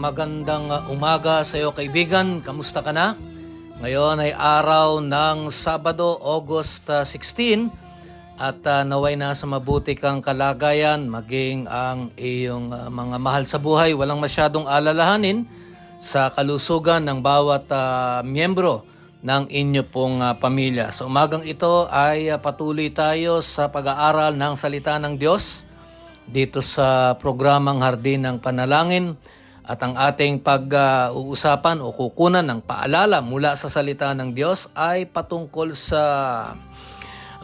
Magandang ah, umaga sa iyo kaibigan. Kamusta ka na? Ngayon ay araw ng Sabado, August ah, 16 at ah, naway na sa mabuti kang kalagayan maging ang iyong ah, mga mahal sa buhay. Walang masyadong alalahanin sa kalusugan ng bawat ah, miyembro ng inyo pong ah, pamilya. Sa umagang ito ay ah, patuloy tayo sa pag-aaral ng salita ng Diyos dito sa programang Hardin ng Panalangin at ang ating pag-uusapan o kukunan ng paalala mula sa salita ng Diyos ay patungkol sa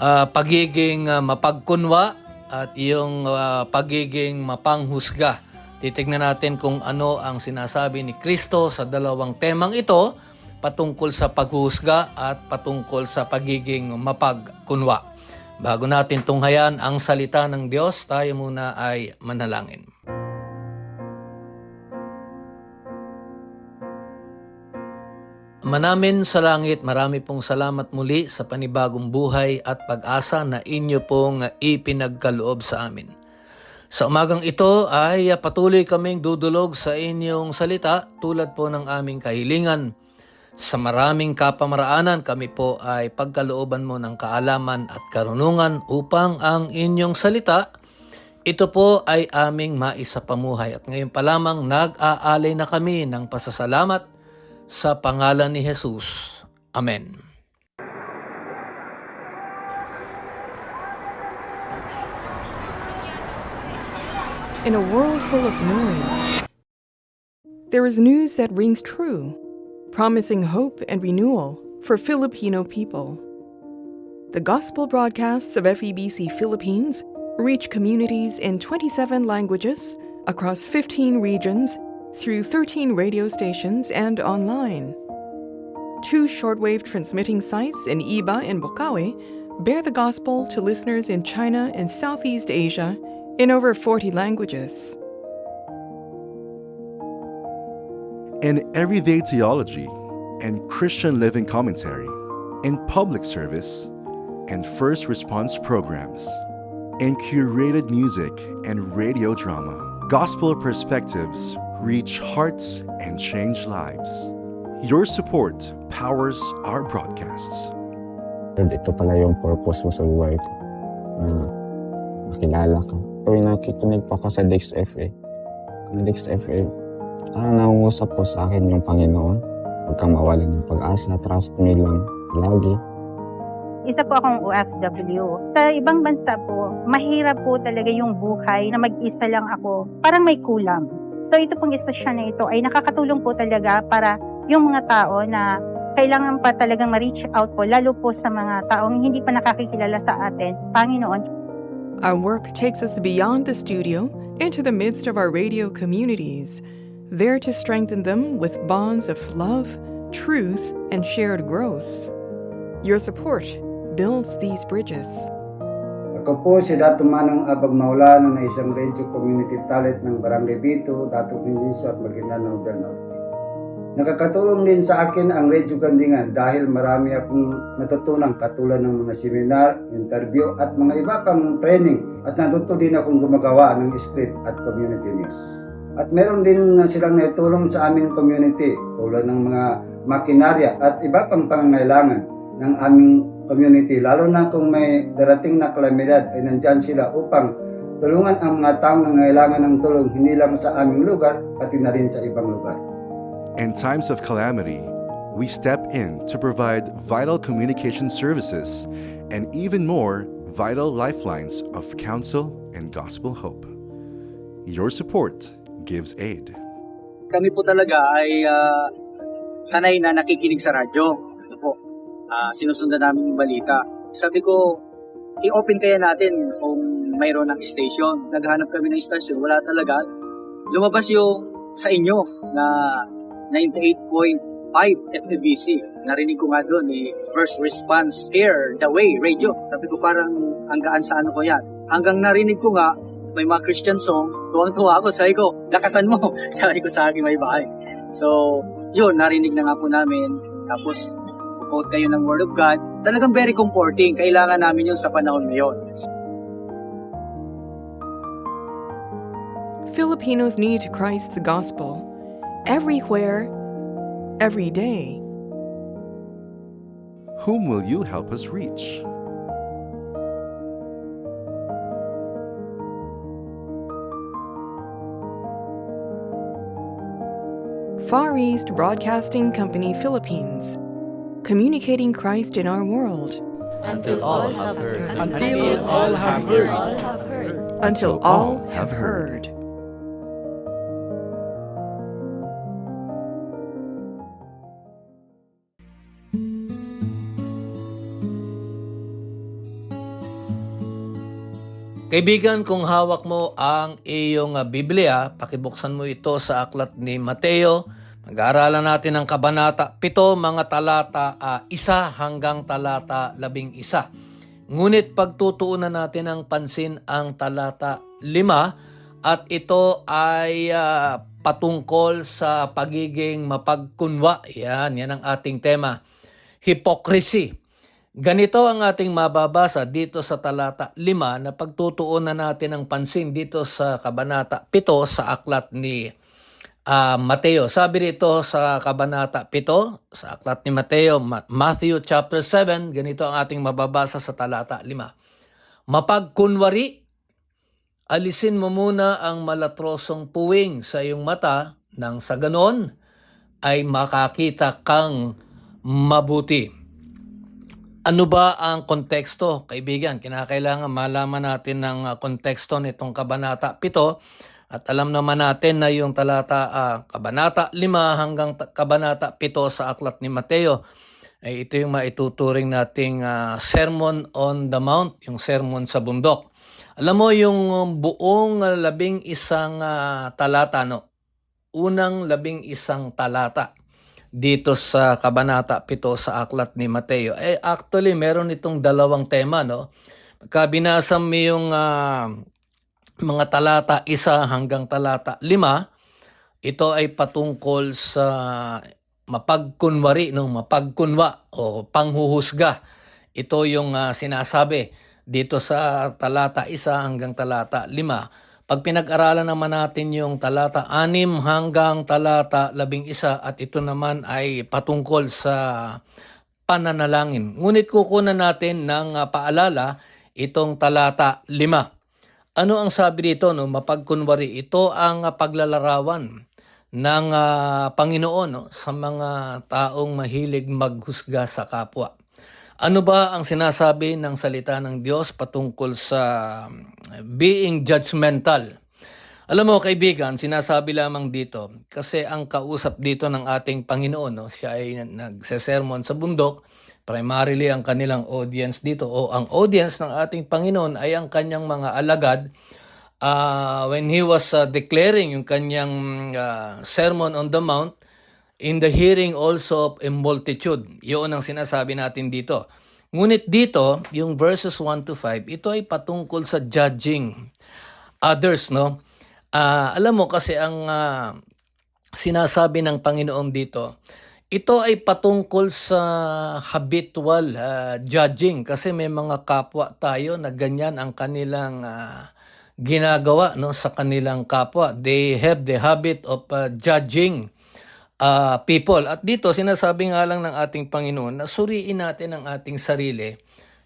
ah, pagiging ah, mapagkunwa at yung ah, pagiging mapanghusga. Titignan natin kung ano ang sinasabi ni Kristo sa dalawang temang ito patungkol sa paghuhusga at patungkol sa pagiging mapagkunwa. Bago natin tunghayan ang salita ng Diyos, tayo muna ay manalangin. Manamin sa langit, marami pong salamat muli sa panibagong buhay at pag-asa na inyo pong ipinagkaloob sa amin. Sa umagang ito ay patuloy kaming dudulog sa inyong salita tulad po ng aming kahilingan. Sa maraming kapamaraanan kami po ay pagkalooban mo ng kaalaman at karunungan upang ang inyong salita ito po ay aming maisapamuhay at ngayon pa lamang nag-aalay na kami ng pasasalamat sa pangalan ni Jesus. Amen. In a world full of noise, there is news that rings true, promising hope and renewal for Filipino people. The gospel broadcasts of FEBC Philippines reach communities in 27 languages across 15 regions through 13 radio stations and online. Two shortwave transmitting sites in Iba and Bokawe bear the gospel to listeners in China and Southeast Asia in over 40 languages. in everyday theology and Christian living commentary, in public service and first response programs, in curated music and radio drama. Gospel perspectives reach hearts and change lives. Your support powers our broadcasts. Lord, ito pala yung purpose mo sa buhay ko. Na makilala ka. Tuwing nakikinig po ako sa Dix FA, ang Dix FA, parang nangungusap po sa akin yung Panginoon. Huwag kang mawalan ng pag-asa, trust me lang lagi. Isa po akong OFW. Sa ibang bansa po, mahirap po talaga yung buhay na mag-isa lang ako. Parang may kulang. So ito pong istasyon na ito ay nakakatulong po talaga para yung mga tao na kailangan pa talagang ma-reach out po, lalo po sa mga taong hindi pa nakakikilala sa atin, Panginoon. Our work takes us beyond the studio into the midst of our radio communities, there to strengthen them with bonds of love, truth, and shared growth. Your support builds these bridges. Ako po si Dato Manang Abag Maulano na isang radio community talent ng Barangay Bito, Dato Pindiso at Maguindanao del Norte. Nakakatulong din sa akin ang Radio Gandingan dahil marami akong natutunan katulad ng mga seminar, interview at mga iba pang training at natuto din akong gumagawa ng script at community news. At meron din silang naitulong sa aming community tulad ng mga makinarya at iba pang pangangailangan ng aming community. Lalo na kung may darating na kalamidad ay nandyan sila upang tulungan ang mga taong nangailangan ng tulong hindi lang sa aming lugar, pati na rin sa ibang lugar. In times of calamity, we step in to provide vital communication services and even more vital lifelines of counsel and gospel hope. Your support gives aid. kami po talaga ay ah, sanay na nakikinig sa radyo. Ah, sinusundan namin yung balita. Sabi ko, i-open kaya natin kung mayroon ng station. Naghanap kami ng station, wala talaga. Lumabas yung sa inyo na 98.5 FBC. Narinig ko nga doon eh, First Response Air, The Way, Radio. Sabi ko parang ang gaan sa ano ko yan. Hanggang narinig ko nga, may mga Christian song, tuwang-tuwa ako, sabi ko, lakasan mo, sabi ko sa aking may bahay. So, yun, narinig na nga po namin, tapos, quote kayo ng Word of God, talagang very comforting, kailangan namin yun sa panahon ngayon. Filipinos need Christ's gospel everywhere, every day. Whom will you help us reach? Far East Broadcasting Company Philippines, communicating Christ in our world Until all have heard. Until all have heard. until all have heard. Kaibigan, kung hawak mo ang iyong ah, Biblia, pakibuksan mo ito sa aklat ni Mateo. Mag-aaralan natin ang Kabanata 7, mga talata ah, isa hanggang talata 11. Ngunit pagtutuunan natin ang pansin ang talata 5 at ito ay ah, patungkol sa pagiging mapagkunwa. Yan, yan ang ating tema. Hypocrisy. Ganito ang ating mababasa dito sa talata 5 na pagtutuunan natin ang pansin dito sa kabanata 7 sa aklat ni ah, Mateo. Sabi rito sa kabanata 7 sa aklat ni Mateo, Ma- Matthew chapter 7, ganito ang ating mababasa sa talata 5. Mapagkunwari, alisin mo muna ang malatrosong puwing sa iyong mata nang sa ganon ay makakita kang mabuti. Ano ba ang konteksto, kaibigan? Kinakailangan malaman natin ng uh, konteksto nitong Kabanata 7 at alam naman natin na yung talata ah, Kabanata 5 hanggang ta- Kabanata 7 sa aklat ni Mateo ay ito yung maituturing nating ah, Sermon on the Mount, yung sermon sa bundok. Alam mo yung buong labing isang ah, talata, no? Unang labing isang talata dito sa Kabanata 7 sa aklat ni Mateo. Eh actually meron itong dalawang tema no. Pagka binasa mo yung ah, mga talata isa hanggang talata lima, ito ay patungkol sa mapagkunwari, no, mapagkunwa o panghuhusga. Ito yung ah, sinasabi dito sa talata isa hanggang talata lima. Pag pinag-aralan naman natin yung talata 6 hanggang talata 11 at ito naman ay patungkol sa pananalangin. Ngunit kukunan natin ng ah, paalala itong talata 5. Ano ang sabi dito? No? Mapagkunwari, ito ang paglalarawan ng ah, Panginoon no? sa mga taong mahilig maghusga sa kapwa. Ano ba ang sinasabi ng salita ng Diyos patungkol sa mm, being judgmental? Alam mo kaibigan, sinasabi lamang dito kasi ang kausap dito ng ating Panginoon, no, siya ay nagsesermon sa bundok, primarily ang kanilang audience dito o ang audience ng ating Panginoon ay ang kanyang mga alagad Ah, when he was ah, declaring yung kanyang ah, sermon on the mount in the hearing also of a multitude. Yun ang sinasabi natin dito. Ngunit dito, yung verses 1 to 5, ito ay patungkol sa judging others, no? Ah, alam mo kasi ang ah, sinasabi ng Panginoon dito, ito ay patungkol sa habitual ah, judging kasi may mga kapwa tayo na ganyan ang kanilang ah, ginagawa no sa kanilang kapwa. They have the habit of ah, judging uh, people. At dito, sinasabi nga lang ng ating Panginoon na suriin natin ang ating sarili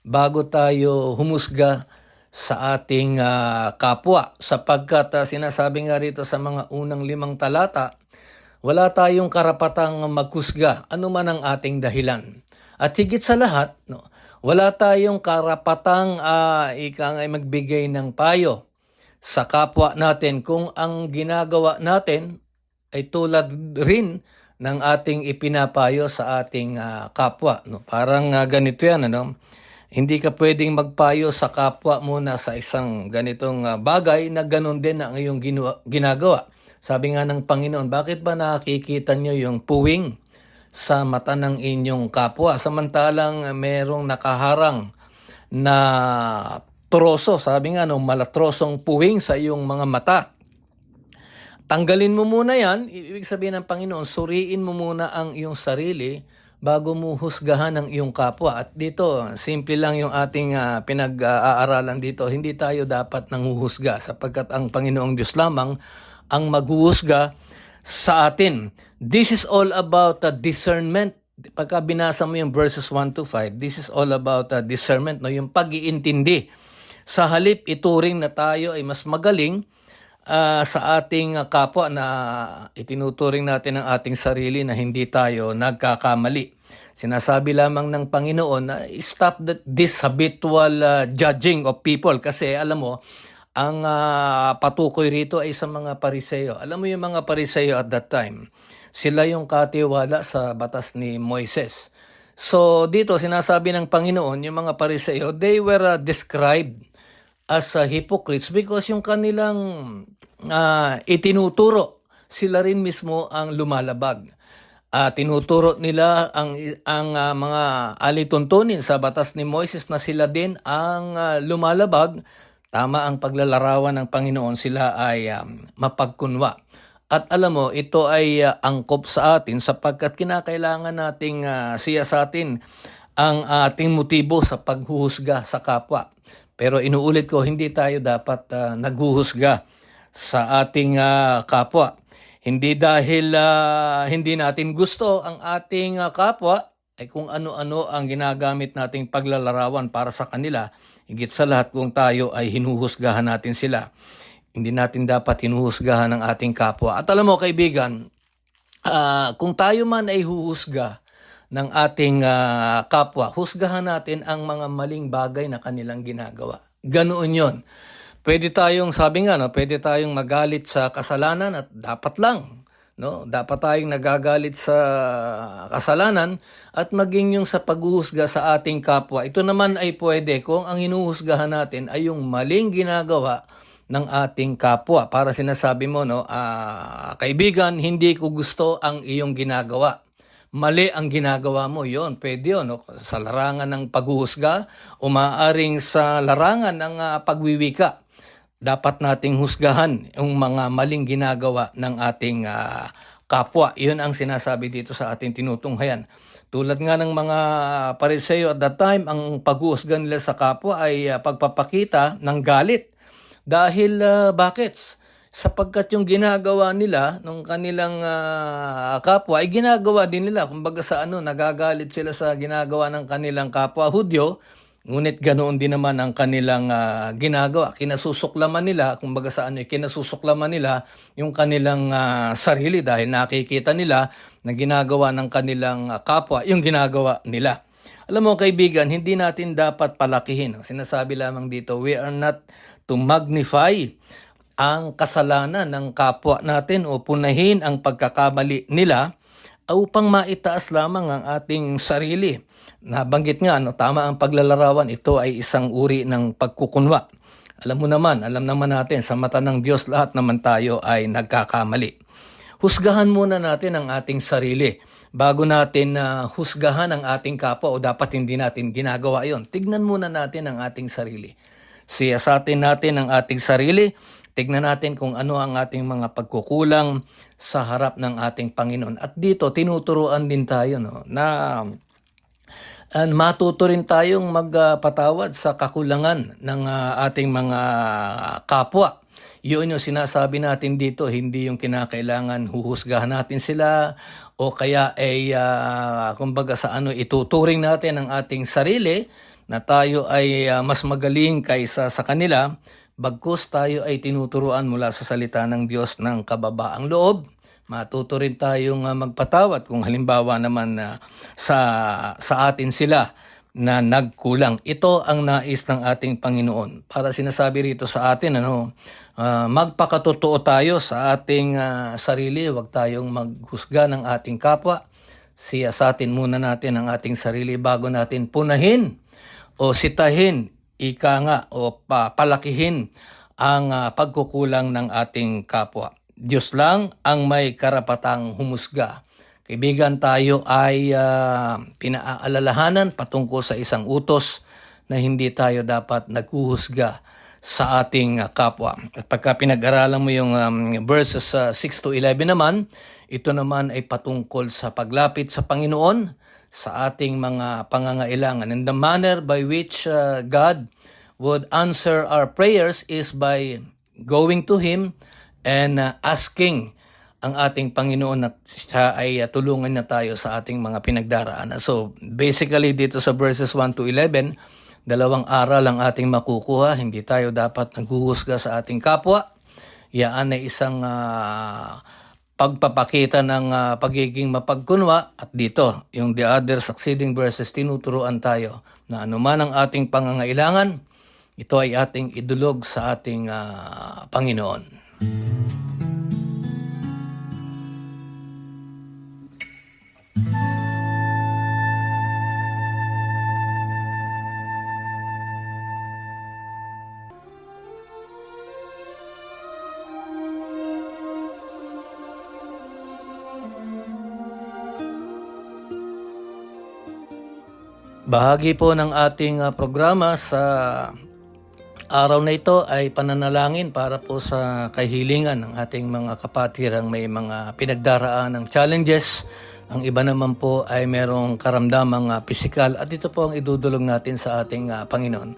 bago tayo humusga sa ating ah, kapwa. Sapagkat ah, sinasabi nga rito sa mga unang limang talata, wala tayong karapatang maghusga anuman ang ating dahilan. At higit sa lahat, no, wala tayong karapatang uh, ika ay magbigay ng payo sa kapwa natin kung ang ginagawa natin ay tulad rin ng ating ipinapayo sa ating ah, kapwa. No? Parang ah, ganito yan, ano? Hindi ka pwedeng magpayo sa kapwa muna sa isang ganitong ah, bagay na ganun din ang iyong ginu- ginagawa. Sabi nga ng Panginoon, bakit ba nakikita nyo yung puwing sa mata ng inyong kapwa? Samantalang merong nakaharang na troso, sabi nga no, malatrosong puwing sa iyong mga mata. Tanggalin mo muna yan, ibig sabihin ng Panginoon, suriin mo muna ang iyong sarili bago mo husgahan ang iyong kapwa. At dito, simple lang yung ating ah, pinag-aaralan dito. Hindi tayo dapat nanghuhusga sapagkat ang Panginoong Diyos lamang ang maghuhusga sa atin. This is all about uh, discernment. Pagka binasa mo yung verses 1 to 5, this is all about uh, discernment, no? yung pag-iintindi. Sa halip, ituring na tayo ay mas magaling ah, sa ating kapwa na itinuturing natin ang ating sarili na hindi tayo nagkakamali. Sinasabi lamang ng Panginoon na stop that, this habitual ah, judging of people kasi alam mo, ang ah, patukoy rito ay sa mga pariseo. Alam mo yung mga pariseo at that time, sila yung katiwala sa batas ni Moises. So dito sinasabi ng Panginoon, yung mga pariseo, they were ah, described as uh, hypocrites because yung kanilang ah, itinuturo, sila rin mismo ang lumalabag. Ah, tinuturo nila ang ang ah, mga alituntunin sa batas ni Moises na sila din ang ah, lumalabag. Tama ang paglalarawan ng Panginoon, sila ay um, mapagkunwa. At alam mo, ito ay ah, angkop sa atin sapagkat kinakailangan nating ah, siya sa atin ang ating motibo sa paghuhusga sa kapwa. Pero inuulit ko, hindi tayo dapat ah, naghuhusga sa ating ah, kapwa. Hindi dahil ah, hindi natin gusto ang ating ah, kapwa, ay kung ano-ano ang ginagamit nating paglalarawan para sa kanila, higit sa lahat kung tayo ay hinuhusgahan natin sila. Hindi natin dapat hinuhusgahan ang ating kapwa. At alam mo kaibigan, ah, kung tayo man ay huhusga ng ating ah, kapwa, husgahan natin ang mga maling bagay na kanilang ginagawa. Ganoon yon. Pwede tayong, sabi nga, no, pwede tayong magalit sa kasalanan at dapat lang. No? Dapat tayong nagagalit sa kasalanan at maging yung sa paghuhusga sa ating kapwa. Ito naman ay pwede kung ang hinuhusgahan natin ay yung maling ginagawa ng ating kapwa. Para sinasabi mo, no, ah, kaibigan, hindi ko gusto ang iyong ginagawa. Mali ang ginagawa mo, yon pwede yun. No? Sa larangan ng paghuhusga, umaaring sa larangan ng ah, pagwiwika dapat nating husgahan yung mga maling ginagawa ng ating ah, kapwa. Iyon ang sinasabi dito sa ating tinutunghayan. Tulad nga ng mga pariseo at that time, ang paghuhusga nila sa kapwa ay ah, pagpapakita ng galit. Dahil ah, bakit? Sapagkat yung ginagawa nila nung kanilang ah, kapwa ay ginagawa din nila. Kumbaga sa ano, nagagalit sila sa ginagawa ng kanilang kapwa Hudyo. Ngunit ganoon din naman ang kanilang ah, ginagawa. Kinasusuklaman nila, kumbaga sa ano, kinasusuklaman nila yung kanilang ah, sarili dahil nakikita nila na ginagawa ng kanilang ah, kapwa yung ginagawa nila. Alam mo kaibigan, hindi natin dapat palakihin. Sinasabi lamang dito, we are not to magnify ang kasalanan ng kapwa natin o punahin ang pagkakamali nila upang maitaas lamang ang ating sarili. Nabanggit nga, no, tama ang paglalarawan, ito ay isang uri ng pagkukunwa. Alam mo naman, alam naman natin, sa mata ng Diyos lahat naman tayo ay nagkakamali. Husgahan muna natin ang ating sarili bago natin na husgahan ang ating kapwa o dapat hindi natin ginagawa yon. Tignan muna natin ang ating sarili. Siyasatin natin ang ating sarili, tignan natin kung ano ang ating mga pagkukulang sa harap ng ating Panginoon. At dito, tinuturuan din tayo no, na And matuto rin tayong magpatawad sa kakulangan ng ah, ating mga kapwa. Yun yung sinasabi natin dito, hindi yung kinakailangan huhusgahan natin sila o kaya ay ah, kumbaga sa ano ituturing natin ang ating sarili na tayo ay ah, mas magaling kaysa sa kanila bagkus tayo ay tinuturuan mula sa salita ng Diyos ng kababaang loob Matuto rin tayong ah, magpatawad kung halimbawa naman na sa sa atin sila na nagkulang. Ito ang nais ng ating Panginoon. Para sinasabi rito sa atin ano, ah, magpakatotoo tayo sa ating ah, sarili, huwag tayong maghusga ng ating kapwa. Siya sa muna natin ang ating sarili bago natin punahin o sitahin, ika nga, o pa, palakihin ang ah, pagkukulang ng ating kapwa. Diyos lang ang may karapatang humusga. Kaibigan, tayo ay ah, pinaaalalahanan patungkol sa isang utos na hindi tayo dapat naghuhusga sa ating ah, kapwa. At pagka pinag-aralan mo yung um, verses ah, 6 to 11 naman, ito naman ay patungkol sa paglapit sa Panginoon sa ating mga pangangailangan. And the manner by which uh, God would answer our prayers is by going to Him and uh, asking ang ating Panginoon na siya ay uh, tulungan na tayo sa ating mga pinagdaraanan. So basically dito sa verses 1 to 11, dalawang aral ang ating makukuha. Hindi tayo dapat naghuhusga sa ating kapwa. Yaan ay isang ah, pagpapakita ng ah, pagiging mapagkunwa at dito yung the other succeeding verses tinuturuan tayo na anuman ang ating pangangailangan ito ay ating idulog sa ating ah, Panginoon. Bahagi po ng ating ah, programa sa araw na ito ay pananalangin para po sa kahilingan ng ating mga kapatirang may mga pinagdaraan ng challenges. Ang iba naman po ay merong karamdamang ah, pisikal at ito po ang idudulog natin sa ating ah, Panginoon.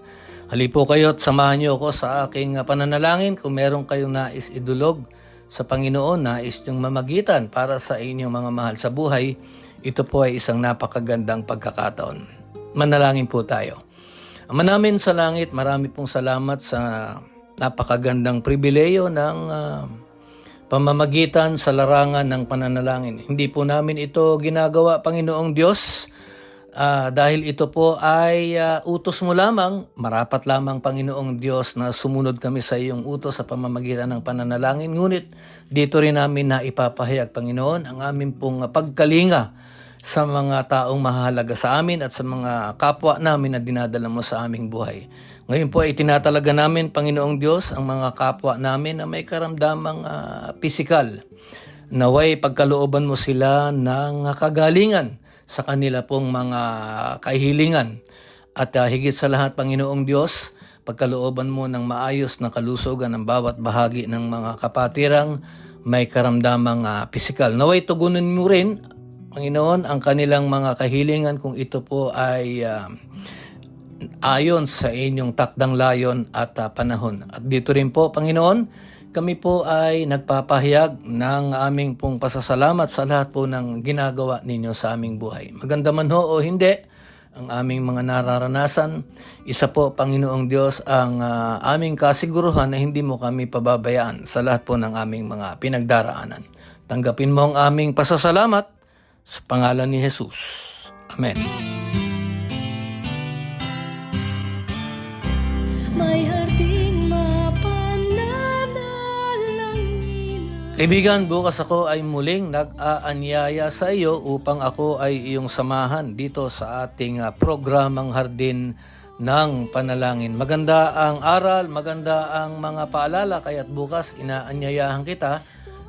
Hali po kayo at samahan niyo ako sa aking ah, pananalangin kung meron kayong nais idulog sa Panginoon, nais niyong mamagitan para sa inyong mga mahal sa buhay, ito po ay isang napakagandang pagkakataon. Manalangin po tayo. Ama namin sa langit, marami pong salamat sa napakagandang pribileyo ng ah, pamamagitan sa larangan ng pananalangin. Hindi po namin ito ginagawa, Panginoong Diyos, ah, dahil ito po ay ah, utos mo lamang, marapat lamang, Panginoong Diyos, na sumunod kami sa iyong utos sa pamamagitan ng pananalangin. Ngunit dito rin namin na ipapahayag, Panginoon, ang aming pong pagkalinga sa mga taong mahalaga sa amin at sa mga kapwa namin na dinadala mo sa aming buhay. Ngayon po ay tinatalaga namin, Panginoong Diyos, ang mga kapwa namin na may karamdamang ah, pisikal. Naway pagkalooban mo sila ng kagalingan sa kanila pong mga kahilingan. At ah, higit sa lahat, Panginoong Diyos, pagkalooban mo ng maayos na kalusugan ng bawat bahagi ng mga kapatirang may karamdamang ah, pisikal. Naway tugunin mo rin Panginoon, ang kanilang mga kahilingan kung ito po ay ah, ayon sa inyong takdang layon at ah, panahon. At dito rin po, Panginoon, kami po ay nagpapahayag ng aming pong pasasalamat sa lahat po ng ginagawa ninyo sa aming buhay. Maganda man ho o hindi, ang aming mga nararanasan, isa po, Panginoong Diyos, ang ah, aming kasiguruhan na hindi mo kami pababayaan sa lahat po ng aming mga pinagdaraanan. Tanggapin mo ang aming pasasalamat sa pangalan ni Jesus. Amen. May Kaibigan, bukas ako ay muling nag-aanyaya sa iyo upang ako ay iyong samahan dito sa ating ah, programang Hardin ng Panalangin. Maganda ang aral, maganda ang mga paalala, kaya't bukas inaanyayahan kita.